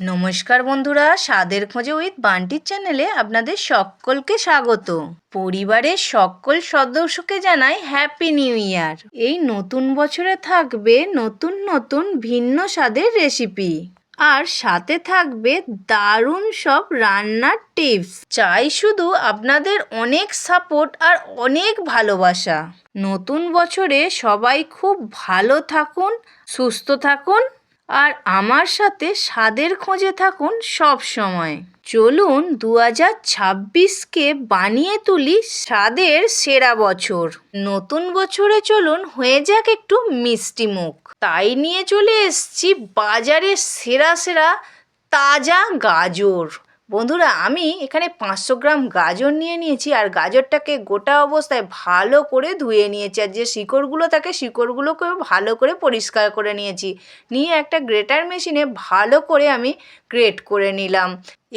নমস্কার বন্ধুরা, স্বাদের খোঁজে উইথ বান্টির চ্যানেলে আপনাদের সকলকে স্বাগত। পরিবারের সকল সদস্যকে জানাই হ্যাপি নিউ ইয়ার এই নতুন বছরে থাকবে নতুন নতুন ভিন্ন স্বাদের রেসিপি আর সাথে থাকবে দারুণ সব রান্নার টিপস চাই শুধু আপনাদের অনেক সাপোর্ট আর অনেক ভালোবাসা। নতুন বছরে সবাই খুব ভালো থাকুন, সুস্থ থাকুন। আর আমার সাথে স্বাদের খোঁজে থাকুন সব সময়। চলুন দু হাজার ছাব্বিশকে বানিয়ে তুলি স্বাদের সেরা বছর। নতুন বছরে চলুন হয়ে যাক একটু মিষ্টি মুখ। তাই নিয়ে চলে এসছি বাজারে সেরা সেরা তাজা গাজর। বন্ধুরা, আমি এখানে পাঁচশো গ্রাম গাজর নিয়ে নিয়েছি আর গাজরটাকে গোটা অবস্থায় ভালো করে ধুয়ে নিয়েছি আর যে শিকড়গুলো থাকে শিকড়গুলোকেও ভালো করে পরিষ্কার করে নিয়েছি। নিয়ে একটা গ্রেটার মেশিনে ভালো করে আমি গ্রেট করে নিলাম।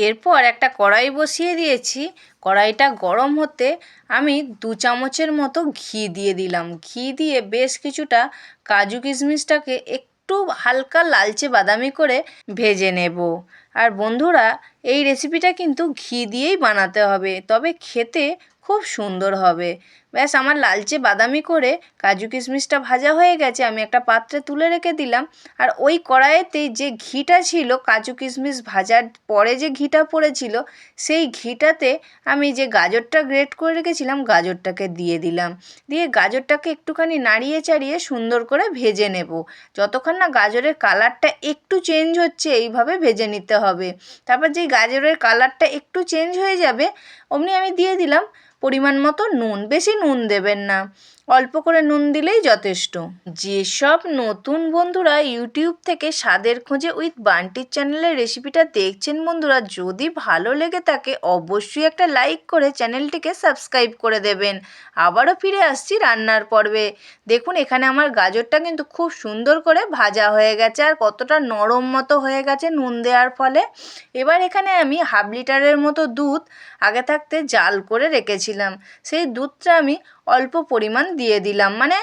এরপর একটা কড়াই বসিয়ে দিয়েছি। কড়াইটা গরম হতে আমি দু চামচের মতো ঘি দিয়ে দিলাম। ঘি দিয়ে বেশ কিছুটা কাজু কিশমিশটাকে একটু হালকা লালচে বাদামি করে ভেজে নেব। আর বন্ধুরা, এই রেসিপিটা কিন্তু ঘি দিয়েই বানাতে হবে, তবে খেতে খুব সুন্দর হবে। ব্যাস, আমার লালচে বাদামি করে কাজু কিশমিশটা ভাজা হয়ে গেছে, আমি একটা পাত্রে তুলে রেখে দিলাম। আর ওই কড়াইয়েতেই যে ঘিটা ছিল, কাজু কিশমিশ ভাজার পরে যে ঘিটা পড়েছিল, সেই ঘিটাতে আমি যে গাজরটা গ্রেট করে রেখেছিলাম, গাজরটাকে দিয়ে দিলাম। দিয়ে গাজরটাকে একটুখানি নাড়িয়ে চাড়িয়ে সুন্দর করে ভেজে নেব। যতক্ষণ না গাজরের কালারটা একটু চেঞ্জ হচ্ছে, এইভাবে ভেজে নিতে হবে। তারপর যেই গাজরের কালারটা একটু চেঞ্জ হয়ে যাবে, অমনি আমি দিয়ে দিলাম পরিমাণ মতো নুন, বেশি নুন দেবেন না। অল্প করে নুন দিলেই যথেষ্ট। যেসব নতুন বন্ধুরা ইউটিউব থেকে স্বাদের খোঁজে উইথ বান্টির চ্যানেলের রেসিপিটা দেখছেন বন্ধুরা, যদি ভালো লেগে থাকে, অবশ্যই একটা লাইক করে চ্যানেলটিকে সাবস্ক্রাইব করে দেবেন। আবারও ফিরে আসছি রান্নার পর্বে। দেখুন, এখানে আমার গাজরটা কিন্তু খুব সুন্দর করে ভাজা হয়ে গেছে আর কতটা নরম মতো হয়ে গেছে নুন দেওয়ার ফলে। এবার এখানে আমি হাফ লিটারের মতো দুধ আগে থাকতে জাল করে রেখেছিলাম। সেই দুধটা আমি অল্প পরিমাণ দিয়ে দিলাম। মানে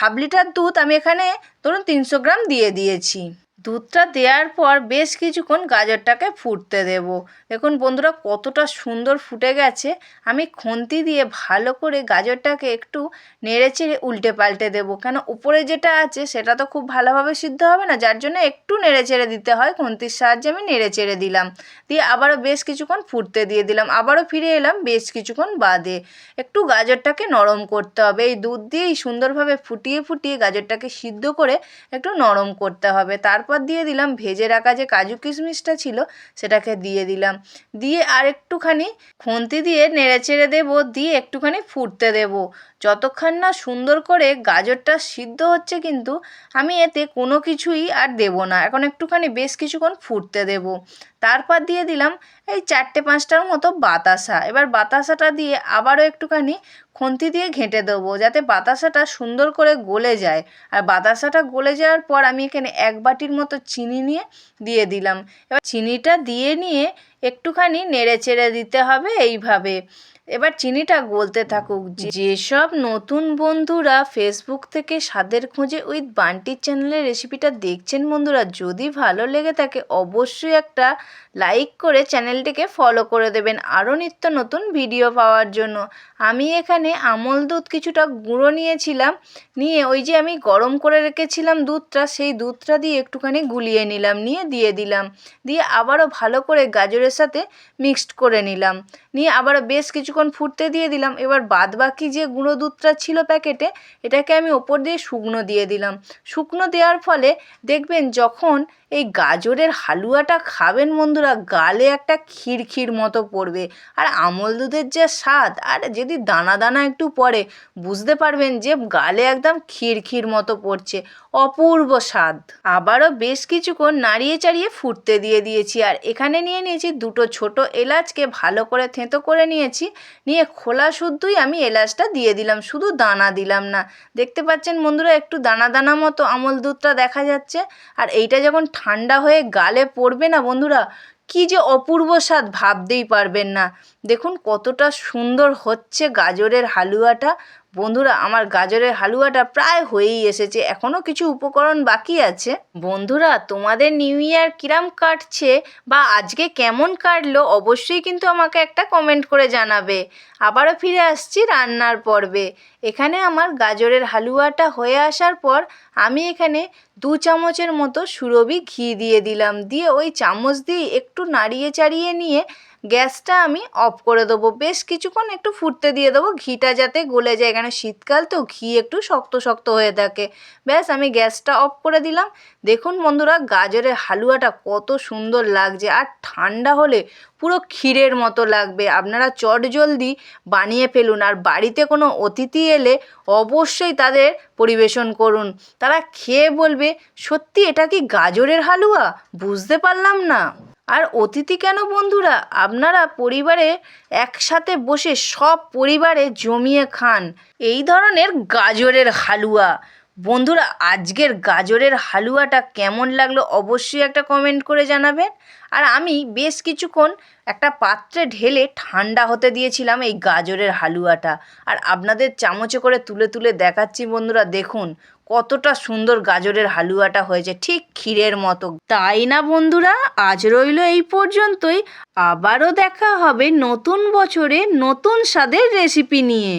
হাফ লিটার দুধ আমি এখানে ধরুন তিনশো গ্রাম দিয়ে দিয়েছি। দুধটা দেওয়ার পর বেশ কিছুক্ষণ গাজরটাকে ফুটতে দেব। দেখুন বন্ধুরা কতটা সুন্দর ফুটে গেছে। আমি খুন্তি দিয়ে ভালো করে গাজরটাকে একটু নেড়ে চেড়ে উল্টে পাল্টে দেবো। কেন উপরে যেটা আছে সেটা তো খুব ভালোভাবে সিদ্ধ হবে না। যার জন্য একটু নেড়ে চেড়ে দিতে হয়। খুন্তির সাহায্যে আমি নেড়ে চেড়ে দিলাম। দিয়ে আবারও বেশ কিছুক্ষণ ফুটতে দিয়ে দিলাম। আবারও ফিরে এলাম বেশ কিছুক্ষণ বাদে। একটু গাজরটাকে নরম করতে হবে। এই দুধ দিয়েই সুন্দরভাবে ফুটিয়ে ফুটিয়ে গাজরটাকে সিদ্ধ করে একটু নরম করতে হবে। তারপর তারপর দিয়ে দিলাম, ভেজে রাখা যে কাজু কিশমিশটা ছিল সেটাকে দিয়ে দিলাম। দিয়ে আর একটুখানি খুন্তি দিয়ে নেড়ে চেড়ে দেবো, দিয়ে একটুখানি ফুটতে দেবো। যতক্ষণ না সুন্দর করে গাজরটা সিদ্ধ হচ্ছে কিন্তু আমি এতে কোনো কিছুই আর দেবো না। এখন একটুখানি বেশ কিছুক্ষণ ফুটতে দেবো। তারপর দিয়ে দিলাম এই চারটে পাঁচটার মতো বাতাসা। এবার বাতাসাটা দিয়ে আবারও একটুখানি খুন্তি দিয়ে ঘেঁটে দেবো যাতে বাতাসাটা সুন্দর করে গলে যায়। আর বাতাসাটা গলে যাওয়ার পর আমি এখানে এক বাটির মতো চিনি নিয়ে দিয়ে দিলাম। এবার চিনিটা দিয়ে নিয়ে একটুখানি নেড়ে চেড়ে দিতে হবে এইভাবে। এবার চিনিটা গলতে থাকুক। যেসব নতুন বন্ধুরা ফেসবুক থেকে স্বাদের খোঁজে উইথ বান্টির চ্যানেলের রেসিপিটা দেখছেন বন্ধুরা, যদি ভালো লেগে থাকে অবশ্যই একটা লাইক করে চ্যানেলটিকে ফলো করে দেবেন আরও নিত্য নতুন ভিডিও পাওয়ার জন্য। আমি এখানে আমল দুধ কিছুটা গুঁড়ো নিয়েছিলাম, নিয়ে ওই যে আমি গরম করে রেখেছিলাম দুধটা, সেই দুধটা দিয়ে একটুখানি গুলিয়ে নিলাম, নিয়ে দিয়ে দিলাম। দিয়ে আবারও ভালো করে গাজরের সাথে মিক্সড করে নিলাম। নিয়ে আবারও বেশ কিছুক্ষণ ফুটতে দিয়ে দিলাম। এবার বাদ বাকি যে গুঁড়ো দুধটা ছিল প্যাকেটে, এটাকে আমি ওপর দিয়ে শুকনো দিয়ে দিলাম। শুকনো দেওয়ার ফলে দেখবেন যখন এই গাজরের হালুয়াটা খাবেন বন্ধুরা, গালে একটা খিরখির মতো পড়বে। আর আমল দুধের যে স্বাদ, আর যদি দানা দানা একটু পড়ে, বুঝতে পারবেন যে গালে একদম ক্ষীর মতো পড়ছে। অপূর্ব স্বাদ। আবারও বেশ কিছুক্ষণ নাড়িয়ে চাড়িয়ে ফুটতে দিয়ে দিয়েছি। আর এখানে নিয়ে নিয়েছি দুটো ছোট এলাচকে ভালো করে থেঁতো করে নিয়েছি। নিয়ে খোলা শুদ্ধই আমি এলাচটা দিয়ে দিলাম, শুধু দানা দিলাম না। দেখতে পাচ্ছেন বন্ধুরা, একটু দানা দানা মতো আমল দুধটা দেখা যাচ্ছে। আর এইটা যখন ঠান্ডা হয়ে গালে পড়বে না বন্ধুরা, কি যে অপূর্ব স্বাদ, ভাবতেই পারবেন না। দেখুন কতটা সুন্দর হচ্ছে গাজরের হালুয়াটা। বন্ধুরা, আমার গাজরের হালুয়াটা প্রায় হয়েই এসেছে এখনও কিছু উপকরণ বাকি আছে। বন্ধুরা, তোমাদের নিউ ইয়ার কিরাম কাটছে বা আজকে কেমন কাটলো অবশ্যই কিন্তু আমাকে একটা কমেন্ট করে জানাবে। আবারও ফিরে আসছি রান্নার পর্বে। এখানে আমার গাজরের হালুয়াটা হয়ে আসার পর আমি এখানে দু চামচের মতো সুরভি ঘি দিয়ে দিলাম, দিয়ে ওই চামচ দিয়ে একটু নাড়িয়ে চাড়িয়ে নিয়ে গ্যাসটা আমি অফ করে দেবো। বেশ কিছুক্ষণ একটু ফুটতে দিয়ে দেবো। ঘিটা যাতে গলে যায়, এখানে শীতকাল তো ঘি একটু শক্ত শক্ত হয়ে থাকে। ব্যাস, আমি গ্যাসটা অফ করে দিলাম। দেখুন বন্ধুরা, গাজরের হালুয়াটা কত সুন্দর লাগছে। আর ঠান্ডা হলে পুরো ক্ষীরের মতো লাগবে। আপনারা চট জলদি বানিয়ে ফেলুন। আর বাড়িতে কোনো অতিথি এলে অবশ্যই তাদের পরিবেশন করুন। তারা খেয়ে বলবে, সত্যি এটা কি গাজরের হালুয়া? বুঝতে পারলাম না। আর অতিথি কেন বন্ধুরা? আপনারা পরিবারে একসাথে বসে সব পরিবারে জমিয়ে খান। এই ধরনের গাজরের হালুয়া। বন্ধুরা, আজকের গাজরের হালুয়াটা কেমন লাগল অবশ্যই একটা কমেন্ট করে জানাবেন। আর আমি বেশ কিছুক্ষণ একটা পাত্রে ঢেলে ঠান্ডা হতে দিয়েছিলাম এই গাজরের হালুয়াটা। আর আপনাদের চামচে করে তুলে তুলে দেখাচ্ছি বন্ধুরা, দেখুন। কতটা সুন্দর গাজরের হালুয়াটা হয়েছে, ঠিক ক্ষীরের মতো। তাই না বন্ধুরা? আজ রইল এই পর্যন্তই। আবারও দেখা হবে নতুন বছরে নতুন স্বাদের রেসিপি নিয়ে।